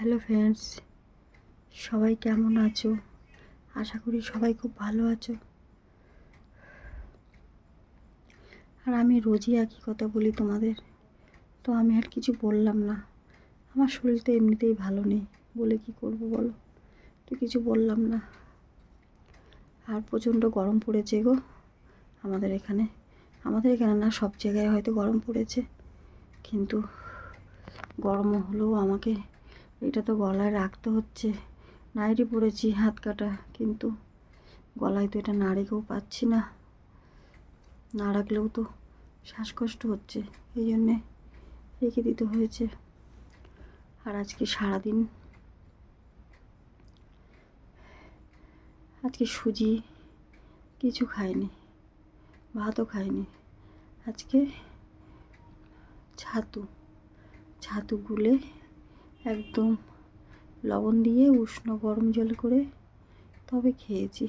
Hello friends সবাই কেমন আছো? আশা করি সবাই খুব ভালো আছো। আর আমি রোজই একই কথা বলি তোমাদের। তো আমি আর কিছু বললাম না। আমার শরীরটা এমনিতেই ভালো নেই। বলে কি করব বলো? তো কিছু বললাম না। আর প্রচণ্ড গরম পড়েছে গো আমাদের এখানে। আমাদের এখানে না সব জায়গায় হয়তো গরম পড়েছে। কিন্তু গরম হলেও আমাকে এটা তো গলায় রাখতে হচ্ছে। নাইটি পরেছি, হাত কাটা, কিন্তু গলায় তো এটা না রেখেও পাচ্ছি না। না রাখলেও তো শ্বাসকষ্ট হচ্ছে, এই জন্যে রেখে দিতে হয়েছে। আর আজকে সারাদিন আজকে সুজি কিছু খাইনি, ভাতও খাইনি। আজকে ছাতু ছাতু গুলে একদম লবণ দিয়ে উষ্ণ গরম জল করে তবে খেয়েছি।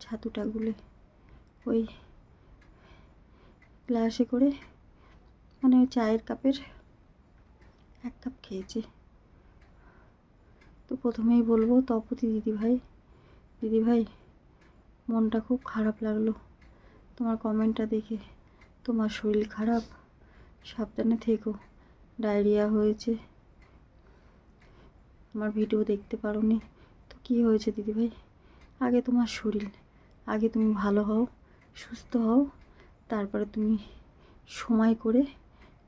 ছাতুটা গুলে ওই গ্লাসে করে মানে চায়ের কাপের এক কাপ খেয়েছি। তো প্রথমেই বলব তপতি দিদিভাই। দিদিভাই, মনটা খুব খারাপ লাগল। তোমার কমেন্টটা দেখে তোমার শরীর খারাপ। সাবধানে থেকো। ডায়রিয়া হয়েছে। আমার ভিডিও দেখতে পারো নি তো কী হয়েছে দিদিভাই আগে তোমার শরীর, আগে তুমি ভালো হও, সুস্থ হও, তারপরে তুমি সময় করে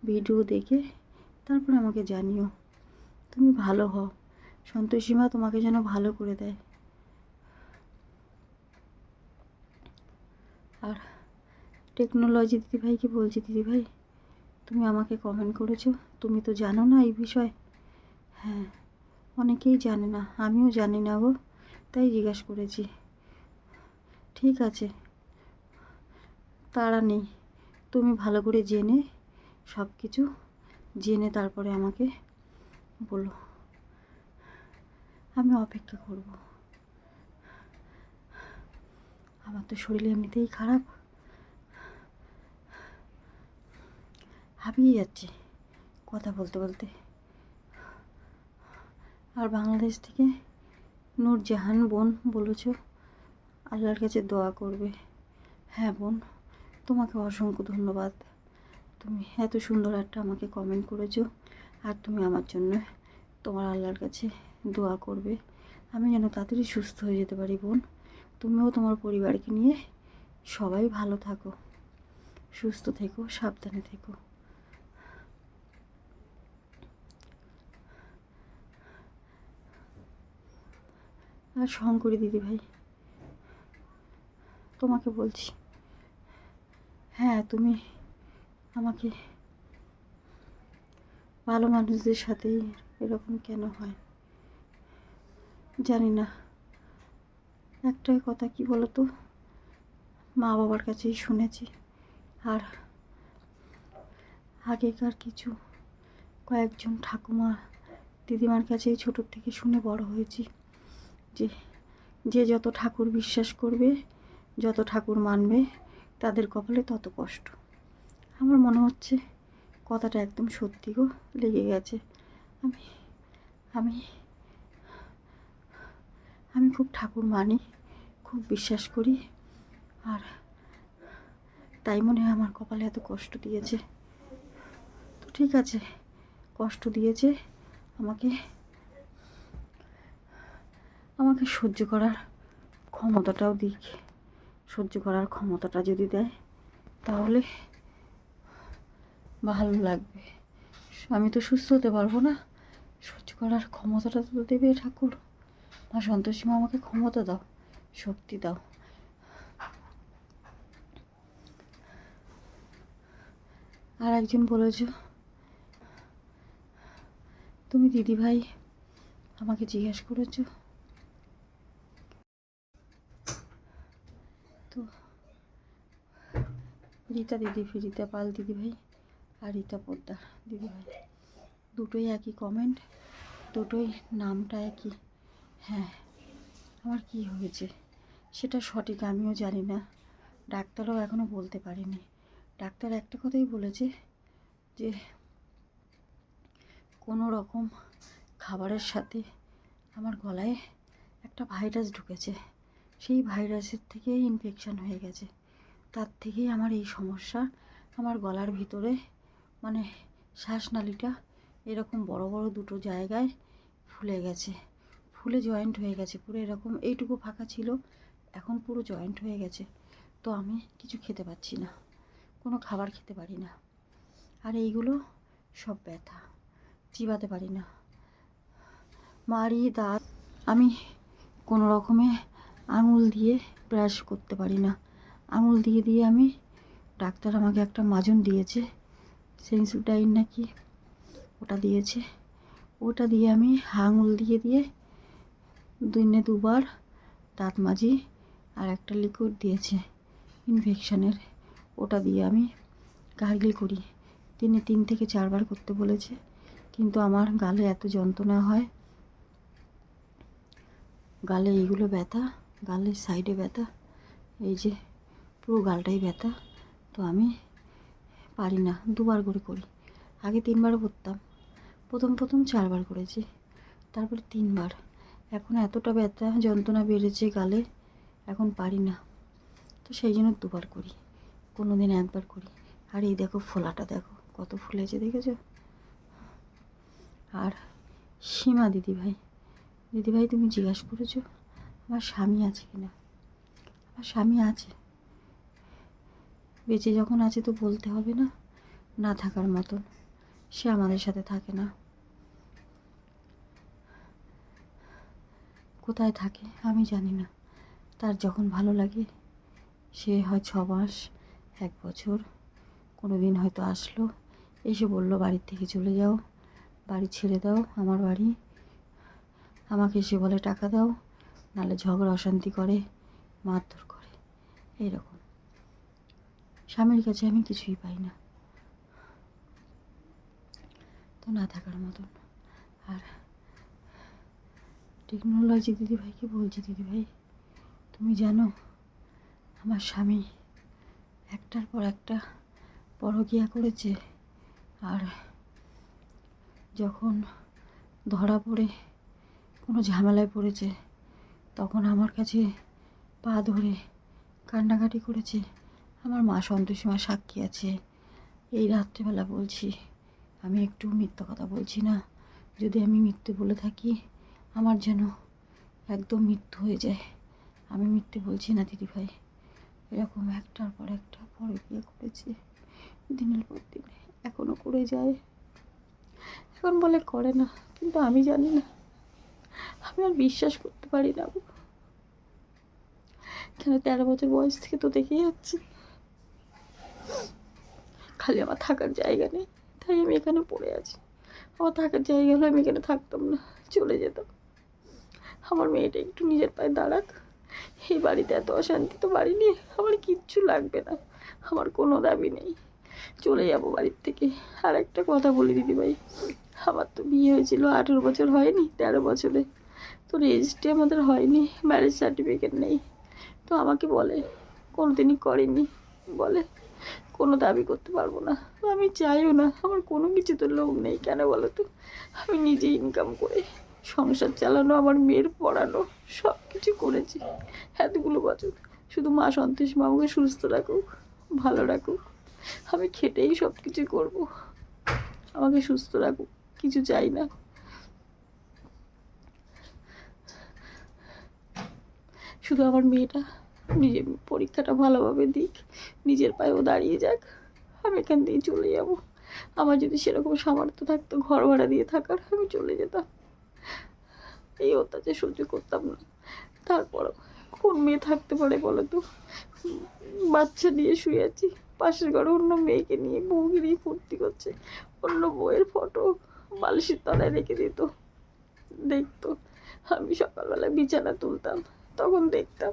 ভিডিও দেখে তারপরে আমাকে জানিও। তুমি ভালো হও। সন্তোষীমা তোমাকে যেন ভালো করে দেয়। আর টেকনোলজি দিদিভাইকে বলছি দিদিভাই তুমি আমাকে কমেন্ট করেছ, তুমি তো জানো না এই বিষয়। হ্যাঁ। অনেকেই জানে না, আমিও জানি না গো, তাই জিজ্ঞাসা করেছি। ঠিক আছে তারা নেই, তুমি ভালো করে জেনে সব কিছু জেনে তারপরে আমাকে বলো। আমি অপেক্ষা করব। আমার তো শরীর এমনিতেই খারাপ। হাঁপিয়ে যাচ্ছে, কথা বলতে বলতে। আর বাংলাদেশ থেকে নূরজাহান বোন বলেছ, আল্লাহর কাছে দোয়া করবে। হ্যাঁ বোন, তোমাকে অসংখ্য ধন্যবাদ। তুমি এত সুন্দর একটা আমাকে কমেন্ট করেছ আর তুমি আমার জন্য তোমার আল্লাহর কাছে দোয়া করবে। আমি যেন তাড়াতাড়ি সুস্থ হয়ে যেতে পারি বোন। তুমিও তোমার পরিবারকে নিয়ে সবাই ভালো থাকো, সুস্থ থেকো, সাবধানে থেকো। আর শঙ্করী দিদি ভাই। তোমাকে বলছি। হ্যাঁ তুমি আমাকে ভালো মানুষদের সাথেই এরকম কেন হয়? জানি না। একটাই কথা কি বলো তো মা বাবার কাছেই শুনেছি। আর আগেকার কিছু কয়েকজন ঠাকুমা দিদিমার কাছেই ছোটোর থেকে শুনে বড় হয়েছি। যে যে যত ঠাকুর বিশ্বাস করবে, যত ঠাকুর মানবে, তাদের কপালে তত কষ্ট। আমার মনে হচ্ছে কথাটা একদম সত্যি গো, লেগে গেছে। আমি আমি আমি খুব ঠাকুর মানি, খুব বিশ্বাস করি, আর তাই মনে হয় আমার কপালে এত কষ্ট দিয়েছে। তো ঠিক আছে, কষ্ট দিয়েছে, আমাকে আমাকে সহ্য করার ক্ষমতাটাও দিক। সহ্য করার ক্ষমতাটা যদি দেয়, তাহলে ভালো লাগবে। আমি তো সুস্থ হতে পারব না। সহ্য করার ক্ষমতাটা তো দেবে ঠাকুর। মা সন্তোষী মা, আমাকে ক্ষমতা দাও, শক্তি দাও। আর একজন বলেছ, তুমি দিদিভাই, আমাকে জিজ্ঞেস করেছ তো রীতা দিদি রীতা পাল দিদিভাই আর রীতা পোদ্দার দিদিভাই দুটোই একই কমেন্ট দুটোই নামটা একই। হ্যাঁ আমার কি হয়েছে? সেটা সঠিক আমিও জানি না। ডাক্তারও এখনও বলতে পারিনি। ডাক্তার একটা কথাই বলেছে যে, কোনো রকম খাবারের সাথে আমার গলায় একটা ভাইরাস ঢুকেছে। সেই ভাইরাসের থেকে ইনফেকশান হয়ে গেছে। তার থেকেই আমার এই সমস্যা। আমার গলার ভিতরে মানে শ্বাসনালীটা এরকম বড় বড় দুটো জায়গায় ফুলে গেছে। ফুলে জয়েন্ট হয়ে গেছে, পুরো এরকম এইটুকু ফাঁকা ছিল, এখন পুরো জয়েন্ট হয়ে গেছে। তো আমি কিছু খেতে পাচ্ছি না, কোনো খাবার খেতে পারি না। আর এইগুলো সব ব্যথা, চিবাতে পারি না। মারি, দাঁত, আমি কোনো রকমে আঙুল দিয়ে ব্রাশ করতে পারি না। আঙুল দিয়ে দিয়ে আমি ডাক্তার আমাকে একটা মাজন দিয়েছে সেন্সুডাইন নাকি ওটা দিয়েছে। ওটা দিয়ে আমি আঙুল দিয়ে দিয়ে দিনে দুবার দাঁত মাজি আর একটা লিকুইড দিয়েছে ইনফেকশনের ওটা দিয়ে আমি গার্গিল করি। দিনে তিন থেকে চারবার করতে বলেছে, কিন্তু আমার গালে এত যন্ত্রণা হয়। গালে এইগুলো ব্যথা, গালের সাইডে ব্যথা, এই যে পুরো গালটাই ব্যথা। তো আমি পারি না, দুবার করে করি। আগে তিনবার করতাম। প্রথম প্রথম চারবার করেছি। তারপরে তিনবার। এখন এতটা ব্যথা, যন্ত্রণা বেড়েছে গালে, এখন পারি না। তো সেই জন্য দুবার করি। কোনো দিন একবার করি। আর এই দেখো ফোলাটা, দেখো কত ফুলেছে, দেখেছ? আর সীমা দিদিভাই। দিদিভাই, তুমি জিজ্ঞাসা করেছ, আমার স্বামী আছে কি না আমার স্বামী আছে। বেঁচে যখন আছে তো বলতে হবে না না থাকার মতন। সে আমাদের সাথে থাকে না। কোথায় থাকে আমি জানি না। তার যখন ভালো লাগে, সে হয় ছ মাস, এক বছর। কোনো দিন হয়তো আসলো, এসে বলল, বাড়ির থেকে চলে যাও, বাড়ি ছেড়ে দাও আমার বাড়ি। আমাকে এসে বলে টাকা দাও, নাহলে ঝগড়া, অশান্তি করে, মারধর করে। এইরকম। স্বামীর কাছে আমি কিছুই পাই না। তো না থাকার মতন। আর টেকনোলজি দিদিভাইকে বলছি, দিদিভাই, তুমি জানো, আমার স্বামী একটার পর একটা পরকিয়া করেছে। আর যখন ধরা পড়ে, কোনো ঝামেলায় পড়েছে, তখন আমার কাছে পা ধরে কান্নাকাটি করেছে। আমার মা সন্তোষী, মা সাক্ষী আছে। এই রাত্রিবেলা বলছি, আমি একটু মিথ্যা কথা বলছি না। যদি আমি মিথ্যে বলে থাকি, আমার যেন একদম মৃত্যু হয়ে যায়। আমি মিথ্যে বলছি না দিদিভাই এরকম একটার পর একটা পরে বিয়ে করেছে। দিনের পর দিন এখনও করে যায়। এখন বলে করে না, কিন্তু আমি জানি না। আমি আর বিশ্বাস করতে পারি না। কেন তেরো বছর বয়স থেকে তো দেখেই যাচ্ছি। খালি আমার থাকার জায়গা নেই, তাই আমি এখানে পড়ে আছি। আমার থাকার জায়গা হলে আমি এখানে থাকতাম না, চলে যেতাম। আমার মেয়েটা একটু নিজের পায়ে দাঁড়াক, এই বাড়িতে এত অশান্তি তো বাড়ি নিয়ে আমার কিচ্ছু লাগবে না, আমার কোনো দাবি নেই। চলে যাব বাড়ির থেকে। আর একটা কথা বলি দিদিভাই আমার তো বিয়ে হয়েছিল আঠেরো বছর হয়নি, তেরো বছরে। তো রেজিস্ট্রি আমাদের হয়নি ম্যারেজ সার্টিফিকেট নেই। তো আমাকে বলে কোনো দিনই করেনি, বলে। কোনো দাবি করতে পারব না। আমি চাইও না, আমার কোনো কিছু তো লোভ নেই, কেন বলো তো? আমি নিজে ইনকাম করে, সংসার চালানো, আমার মেয়ের পড়ানো সব কিছু করেছি। এতগুলো বছর শুধু মা সন্তোষ মামাকে সুস্থ রাখুক, ভালো রাখুক। আমি খেটেই সব কিছু করব। আমাকে সুস্থ রাখুক, কিছু চাই না। শুধু আমার মেয়েটা নিজের পরীক্ষাটা ভালোভাবে দিক, নিজের পায়েও দাঁড়িয়ে যাক, আমি এখান দিয়ে চলে যাব। আমার যদি সেরকম সামর্থ্য থাকতো, ঘর ভাড়া দিয়ে থাকার, আমি চলে যেতাম। এই অত্যাচার সহ্য করতাম না। তারপরও কোন মেয়ে থাকতে পারে বলো তো বাচ্চা নিয়ে শুয়ে আছি, পাশের ঘরে অন্য মেয়েকে নিয়ে বউকে নিয়ে ফুর্তি করছে, অন্য বউয়ের ফটো বালিশের তলায় রেখে দিত। দেখতো, আমি সকালবেলা বিছানা তুলতাম, তখন দেখতাম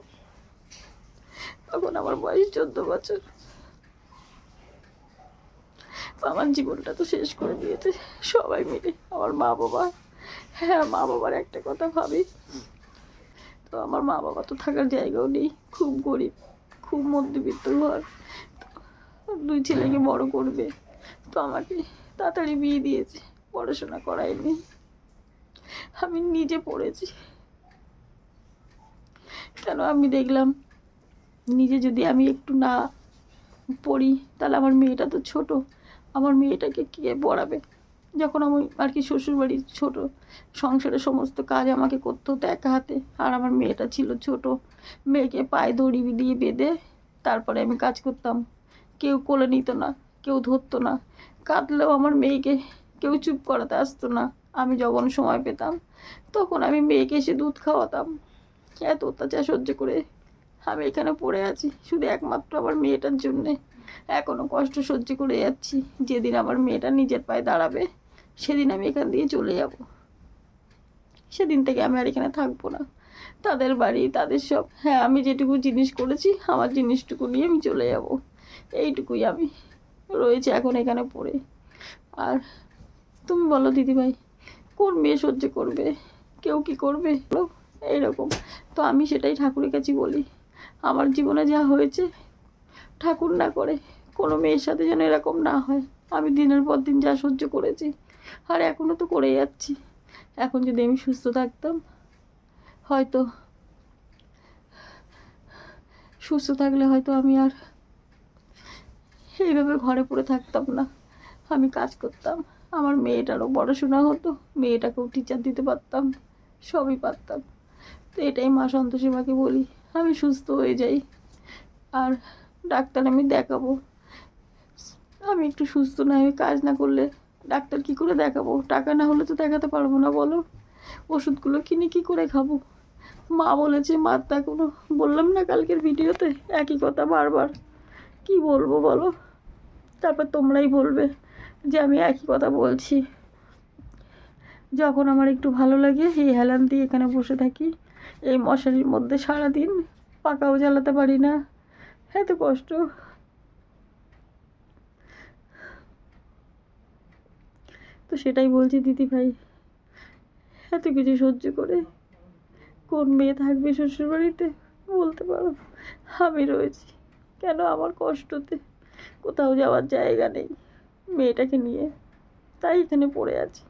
তখন আমার বয়স চোদ্দ বছর। আমার জীবনটা তো শেষ করে দিয়েছে সবাই মিলে, আমার মা বাবা। হ্যাঁ মা বাবার একটা কথা ভাবি। তো আমার মা বাবা তো থাকার জায়গাও নেই, খুব গরিব, খুব মধ্যবিত্ত ঘর। দুই ছেলেকে বড় করবে, তো আমাকে তাড়াতাড়ি বিয়ে দিয়েছে, পড়াশোনা করায়নি। আমি নিজে পড়েছি। কেন আমি দেখলাম নিজে যদি আমি একটু না পড়ি, তাহলে আমার মেয়েটা তো ছোট। আমার মেয়েটাকে কে পড়াবে? যখন আমি আর কি শ্বশুরবাড়ির ছোট, সংসারের সমস্ত কাজ আমাকে করতে হতো একা হাতে। আর আমার মেয়েটা ছিল ছোট। মেয়েকে পায়ে দড়ি দিয়ে বেঁধে তারপরে আমি কাজ করতাম। কেউ কোলে নিত না, কেউ ধরতো না। কাঁদলেও আমার মেয়েকে কেউ চুপ করাতে আসতো না। আমি যখন সময় পেতাম, তখন আমি মেয়েকে এসে দুধ খাওয়াতাম। এত অত্যাচার সহ্য করে আমি এখানে পড়ে আছি, শুধু একমাত্র আমার মেয়েটার জন্যে। এখনও কষ্ট সহ্য করে যাচ্ছি, যেদিন আমার মেয়েটা নিজের পায়ে দাঁড়াবে, সেদিন আমি এখান দিয়ে চলে যাব। সেদিন থেকে আমি আর এখানে থাকব না। তাদের বাড়ি, তাদের সব হ্যাঁ আমি যেটুকু জিনিস করেছি, আমার জিনিসটুকু নিয়ে আমি চলে যাব। এইটুকুই আমি রয়েছে এখন এখানে পড়ে। আর তুমি বলো দিদিভাই, কোন মেয়ে সহ্য করবে? কেউ কি করবে? এইরকম। তো আমি সেটাই ঠাকুরের কাছে বলি। আমার জীবনে যা হয়েছে, ঠাকুর না করে কোনো মেয়ের সাথে যেন এরকম না হয়। আমি দিনের পর দিন যা সহ্য করেছি, আর এখনও তো করে যাচ্ছি। এখন যদি আমি সুস্থ থাকতাম, হয়তো, সুস্থ থাকলে হয়তো আমি আর এইভাবে ঘরে পড়ে থাকতাম না। আমি কাজ করতাম, আমার মেয়েটারও পড়াশোনা হতো, মেয়েটাকেও টিচার দিতে পারতাম, সবই পারতাম। তো এটাই মা সন্তোষী মাকে বলি। আমি সুস্থ হয়ে যাই। আর ডাক্তার আমি দেখাবো। আমি একটু সুস্থ না হয়ে কাজ না করলে ডাক্তার কি করে দেখাবো? টাকা না হলে তো দেখাতে পারব না, বলো। ওষুধগুলো কিনে কি করে খাব? মা বলেছে মার তা কোনো বললাম না কালকের ভিডিওতে, একই কথা বারবার। কি বলব, বলো? তারপর তোমরাই বলবে যে আমি একই কথা বলছি। যখন আমার একটু ভালো লাগে, এই হেলান দিয়ে এখানে বসে থাকি। এই মশারির মধ্যে সারাদিন পাকাও জ্বালাতে পারি না। এত কষ্ট। তো সেটাই বলছি দিদি ভাই, এত কিছু সহ্য করে কোন মেয়ে থাকবে শ্বশুরবাড়িতে বলতে পারো আমি রয়েছি কেন আমার কষ্টতে? কোথাও যাওয়ার জায়গা নেই। মেয়েটাকে নিয়ে তাই এখানে পড়ে আছি।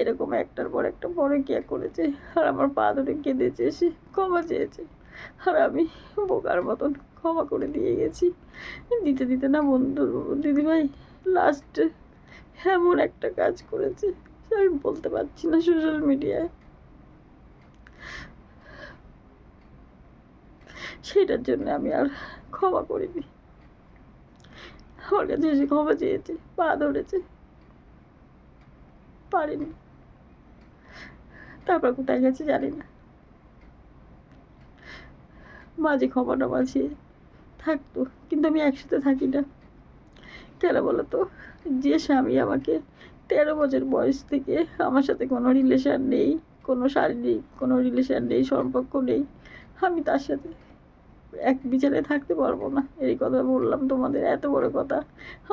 এরকম একটার পর একটা বড় কে করেছে। আর আমার পা ধরে কেঁদেছে এসে ক্ষমা চেয়েছে। আর আমি বোকার মতন ক্ষমা করে দিয়ে গেছি। দিতে দিতে না বন্ধু, দিদিভাই লাস্টে এমন একটা কাজ করেছে সে আমি বলতে পারছি না সোশ্যাল মিডিয়ায় সেটার জন্য আমি আর ক্ষমা করিনি। আমার কাছে এসে ক্ষমা চেয়েছে, পা ধরেছে। পারিনি। তারপর কোথায় গেছে জানি না। মাঝে টমা চেয়ে থাকতো, কিন্তু আমি একসাথে থাকি না। কেন বলো তো যে স্বামী আমাকে তেরো বছর বয়স থেকে আমার সাথে কোনো রিলেশান নেই, কোনো শারীরিক, কোনো রিলেশান নেই, সম্পর্ক নেই, আমি তার সাথে এক বিচারে থাকতে পারব না। এই কথা বললাম তোমাদের, এত বড় কথা।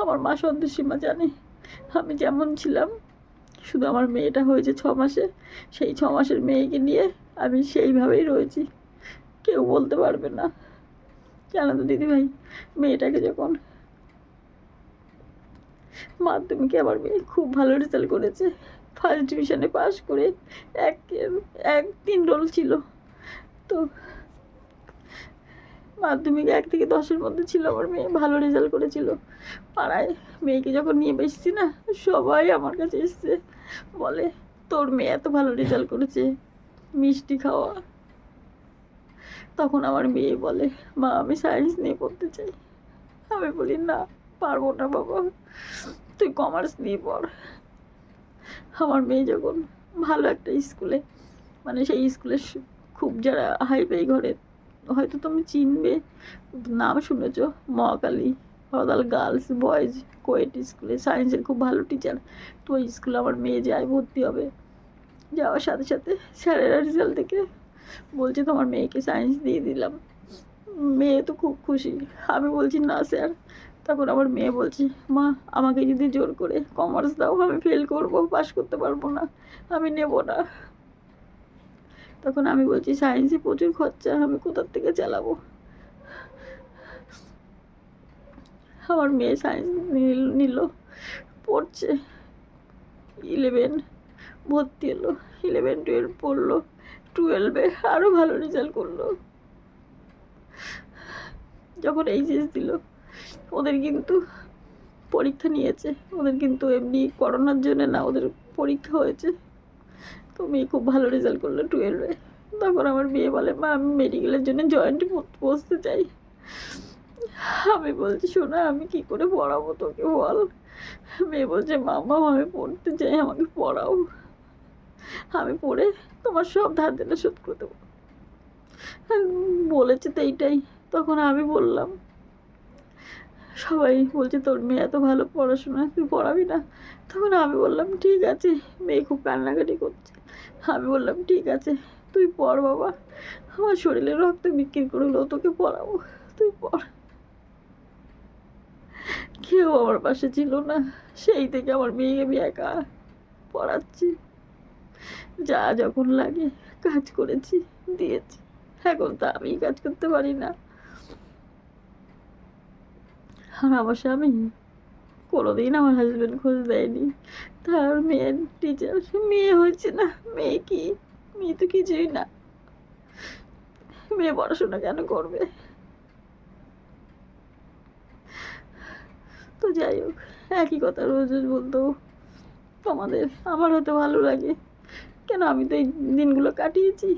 আমার মা সন্তোষীমা জানে। আমি যেমন ছিলাম শুধু আমার মেয়েটা হয়েছে ছ মাসে, সেই ছ মাসের মেয়েকে নিয়ে আমি সেইভাবেই রয়েছি। কেউ বলতে পারবে না। জানো তো দিদিভাই, মেয়েটাকে যখন মাধ্যমিকে আমার মেয়ে খুব ভালো রেজাল্ট করেছে ফার্স্ট ডিভিশনে পাস করে এক এক তিন রোল ছিল। তো মাধ্যমিক এক থেকে দশের মধ্যে ছিল আমার মেয়ে, ভালো রেজাল্ট করেছিল। পাড়ায় মেয়েকে যখন নিয়ে বেসছি না, সবাই আমার কাছে এসছে। বলে, তোর মেয়ে এত ভালো রেজাল্ট করেছে, মিষ্টি খাওয়া। তখন আমার মেয়ে বলে, মা, আমি সায়েন্স নিয়ে পড়তে চাই। আমি বলি, না, পারব না বাবা, তুই কমার্স নিয়ে পড়। আমার মেয়ে যখন ভালো একটা স্কুলে মানে সেই স্কুলে খুব যারা হাইফাই ঘরে, হয়তো তুমি চিনবে, নাম শুনেছ, মহাকালী। হদাল গার্লস বয়েজ কোয়েট স্কুলে সায়েন্সের খুব ভালো টিচার তো ওই স্কুলে আমার মেয়ে যায়, ভর্তি হবে। যাওয়ার সাথে সাথে স্যারেরা রেজাল্ট থেকে বলছে, তোমার মেয়েকে সায়েন্স দিয়ে দিলাম। মেয়ে তো খুব খুশি। আমি বলছি, না স্যার। তখন আমার মেয়ে বলছে, মা, আমাকে যদি জোর করে কমার্স দাও, আমি ফেল করব পাস করতে পারব না, আমি নেব না। তখন আমি বলছি সায়েন্সে প্রচুর খরচা, আমি কোথার থেকে চালাবো? আমার মেয়ে সায়েন্স নিল পড়ছে। ইলেভেন ভর্তি হলো। ইলেভেন টুয়েলভ পড়ল। টুয়েলভে আরও ভালো রেজাল্ট করল। যখন এইচএস দিল, ওদের কিন্তু পরীক্ষা নিয়েছে। ওদের কিন্তু এমনি করোনার জন্য না, ওদের পরীক্ষা হয়েছে। তো মেয়ে খুব ভালো রেজাল্ট করল টুয়েলভে তখন আমার মেয়ে বলে, মা, আমি মেডিকেলের জন্য জয়েন্টে বসতে চাই। আমি বলছি, শোনা, আমি কি করে পড়াবো তোকে বল? মেয়ে বলছে মামা আমি পড়তে চাই, আমাকে পড়াও। আমি পড়ে তোমার সব ধার দেনা শোধ করে দেবো। বলেছে তো এইটাই। তখন আমি বললাম, সবাই বলছে তোর মেয়ে এত ভালো পড়াশোনা, তুই পড়াবি না? তখন আমি বললাম, ঠিক আছে। মেয়ে খুব কান্নাকাটি করছে। আমি বললাম, ঠিক আছে, তুই পড় বাবা। আমার শরীরে রক্ত বিক্রি করে তোকে পড়াবো। তুই পড়। কেউ আমার পাশে ছিল না। সেই থেকে আমার মেয়েকে আমি একা পড়াচ্ছি। যা যখন লাগে কাজ করেছি, দিয়েছি। এখন তো আমি কাজ করতে পারি না। আর আমার স্বামী কোনোদিন আমার হাজব্যান্ড খোঁজ দেয়নি। তার মেয়ের টিচার মেয়ে হয়েছে না। মেয়ে কি? মেয়ে তো কিছুই না। মেয়ে পড়াশোনা কেন করবে? তো যাই হোক, একই কথা রোজ রোজ বলতেও তোমাদের আমার হতে ভালো লাগে। কেন আমি তো এই দিনগুলো কাটিয়েছি,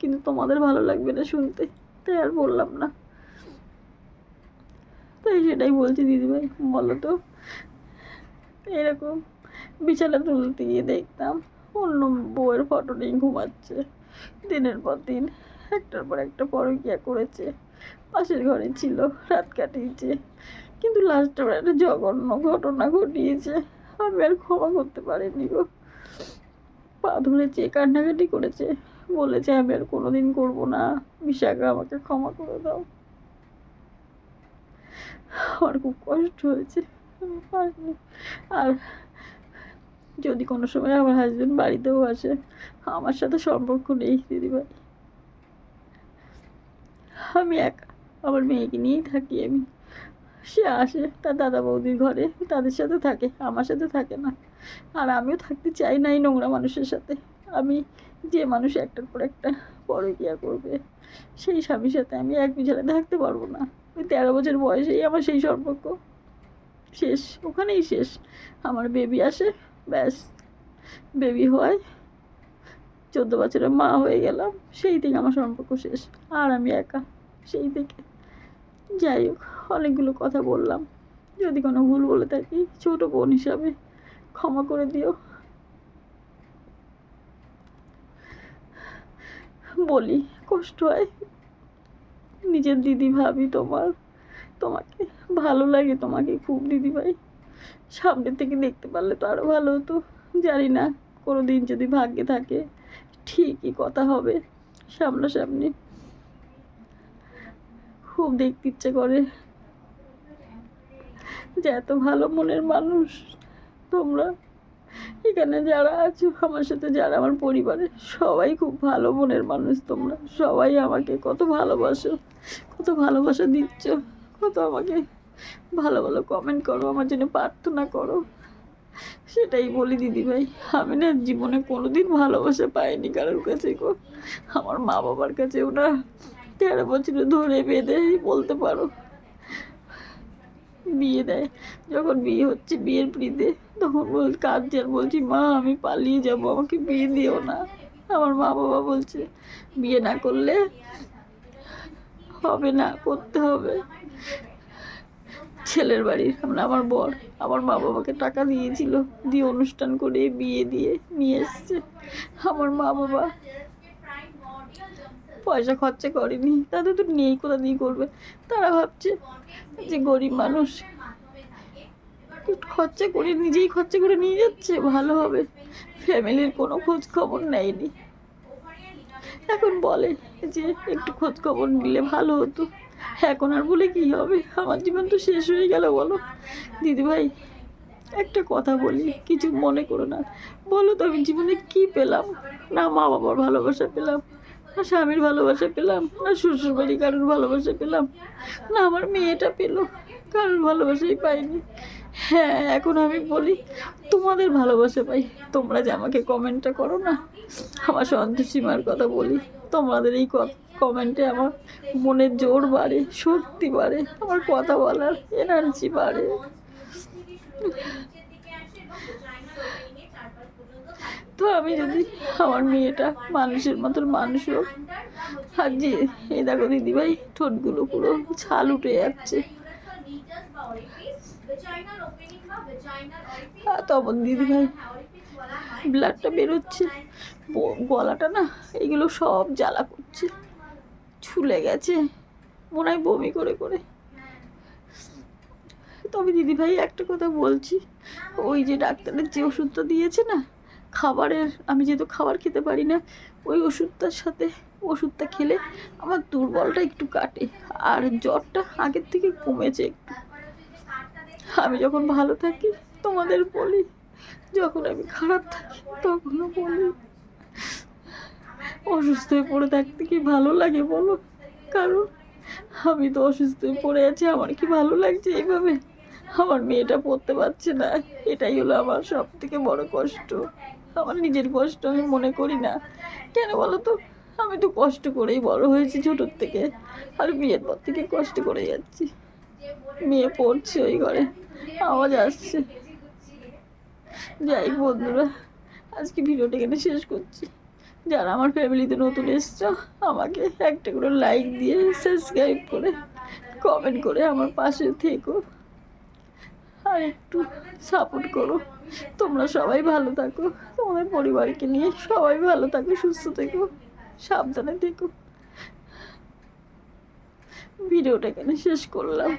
কিন্তু তোমাদের ভালো লাগবে না শুনতে, তাই আর বললাম না। তাই সেটাই বলছি দিদিভাই, বলো তো। এরকম বিছানা তুলতে গিয়ে দেখতাম অন্য বউয়ের ফটো নিয়ে ঘুমাচ্ছে। দিনের পর দিন, একটার পর একটা পরকিয়া করেছে। পাশের ঘরে ছিল, রাত কাটিয়েছে। কিন্তু লাস্টে একটা জঘন্য ঘটনা ঘটিয়েছে। আমি আর ক্ষমা করতে পারিনি গো। পা ধরেছে কান্নাকাটি করেছে, বলেছে আমি আর কোনোদিন করব না। বিশাখা, আমাকে ক্ষমা করে দাও। আমার খুব কষ্ট হয়েছে পারিনি। আর যদি কোনো সময় আমার হাজব্যান্ড বাড়িতেও আসে, আমার সাথে সম্পর্ক নেই, দিদিভাই। আমি একা, আমার মেয়েকে নিয়েই থাকি আমি। সে আসে, তার দাদা বৌদির ঘরে, তাদের সাথে থাকে, আমার সাথে থাকে না। আর আমিও থাকতে চাই না এই নোংরা মানুষের সাথে। আমি যে মানুষ একটার পর একটা পরকিয়া করবে, সেই স্বামীর সাথে আমি এক বিছানায় থাকতে পারব না। ওই তেরো বছর বয়সেই আমার সেই সম্পর্ক শেষ, ওখানেই শেষ। আমার বেবি আসে, ব্যাস বেবি হয়। চোদ্দ বছরের মা হয়ে গেলাম, সেই থেকে আমার সম্পর্ক শেষ। আর আমি একা, সেই থেকে যাই হোক, অনেকগুলো কথা বললাম। যদি কোনো ভুল বলে থাকি, ছোট বোন হিসাবে ক্ষমা করে দিও। বলি, কষ্ট হয়। নিজের দিদি ভাবি তোমার, তোমাকে ভালো লাগে, তোমাকে খুব দিদি ভাই। সামনে থেকে দেখতে পারলে তো আরও ভালো হতো। জানি না, কোনো দিন যদি ভাগ্যে থাকে, ঠিকই কথা হবে, সামনাসামনি। খুব দেখতে ইচ্ছে করে যে এত ভালো মনের মানুষ তোমরা। এখানে যারা আছো, আমার সাথে যারা, আমার পরিবারে, সবাই খুব ভালো মনের মানুষ তোমরা। সবাই আমাকে কত ভালোবাসো, কত ভালোবাসা দিচ্ছ, কত আমাকে ভালো ভালো কমেন্ট করো, আমার জন্য প্রার্থনা করো। সেটাই বলি দিদিভাই আমি না জীবনে কোনোদিন ভালোবাসা পাইনি কারোর কাছে গো। আমার মা বাবার কাছে ওরা তেরো বছর ধরে বেঁধে বলতে পারো। বিয়ে দেয়। যখন বিয়ে হচ্ছে বিয়ের পিড়িতে তখন বল কাঁদছে আর বলছি, মা, আমি পালিয়ে যাব, আমাকে বিয়ে দিও না। আমার মা বাবা বলছে, বিয়ে না করলে হবে না, করতে হবে। ছেলের বাড়ির মানে আমার বর, আমার মা বাবাকে টাকা দিয়েছিল, দিয়ে অনুষ্ঠান করে বিয়ে দিয়ে নিয়ে এসছে। আমার মা বাবা পয়সা খরচা করেনি। তাদের তো নেই, কোথা দিয়ে করবে? তারা ভাবছে যে গরিব মানুষ খরচা করে নিজেই খরচা করে নিয়ে যাচ্ছে, ভালো হবে। ফ্যামিলির কোনো খোঁজ খবর নেয়নি। এখন বলে যে একটু খোঁজ খবর নিলে ভালো হতো। এখন আর বলে কি হবে? আমার জীবন তো শেষ হয়ে গেল, বলো। দিদিভাই, একটা কথা বলি, কিছু মনে করো না। বলো তো আমি জীবনে কি পেলাম? না মা বাবার ভালোবাসা পেলাম। স্বামীর ভালোবাসা পেলাম, না শ্বশুর বাড়ি কারোর ভালোবাসা পেলাম, না, আমার মেয়েটা পেল, কারোর ভালোবাসাই পাইনি। হ্যাঁ এখন আমি বলি, তোমাদের ভালোবাসা পাই। তোমরা যে আমাকে কমেন্টটা করো না, আমার সন্তোষীমার কথা বলি, তোমাদের এই কমেন্টে আমার মনের জোর বাড়ে, শক্তি বাড়ে, আমার কথা বলার এনার্জি বাড়ে। তো আমি যদি আমার মেয়েটা মানুষের মতন মানুষ হোক, আর যে, এই দেখো দিদিভাই, ঠোঁটগুলো পুরো ছাল উঠে যাচ্ছে। তখন দিদিভাই, ব্লাডটা বেরোচ্ছে। গলাটা না এগুলো সব জ্বালা করছে। ছুলে গেছে, মনে হয় বমি করে করে। তবে দিদিভাই একটা কথা বলছি, ওই যে ডাক্তারের যে ওষুধটা দিয়েছে না খাবারের, আমি যেহেতু খাবার খেতে পারি না, ওই ওষুধটার সাথে ওষুধটা খেলে আমার দুর্বলটা একটু কাটে আর জ্বরটা আগের থেকে কমেছে একটু। আমি যখন ভালো থাকি, তোমাদের বলি, যখন আমি খারাপ থাকি, তখনও বলি। অসুস্থ হয়ে পড়ে থাকতে কি ভালো লাগে বলো? কারণ আমি তো অসুস্থ হয়ে পড়ে আছি, আমার কি ভালো লাগছে এইভাবে? আমার মেয়েটা পড়তে পারছে না। এটাই হলো আমার সব থেকে বড় কষ্ট। আমার নিজের কষ্ট আমি মনে করি না। কেন বলো তো আমি তো কষ্ট করেই বড় হয়েছি ছোটোর থেকে। আর বিয়ের পর থেকে কষ্ট করে যাচ্ছি। মেয়ে পড়ছে ওই ঘরে। আওয়াজ আসছে। যাই বন্ধুরা, আজকে ভিডিওটা এখানে শেষ করছি। যারা আমার ফ্যামিলিতে নতুন এসছো, আমাকে একটা করে লাইক দিয়ে সাবস্ক্রাইব করে কমেন্ট করে আমার পাশে থেকো। আর একটু সাপোর্ট করো। তোমরা সবাই ভালো থাকো। তোমাদের পরিবারকে নিয়ে সবাই ভালো থাকো, সুস্থ থেকো, সাবধানে থেকো। ভিডিওটা এখানে শেষ করলাম।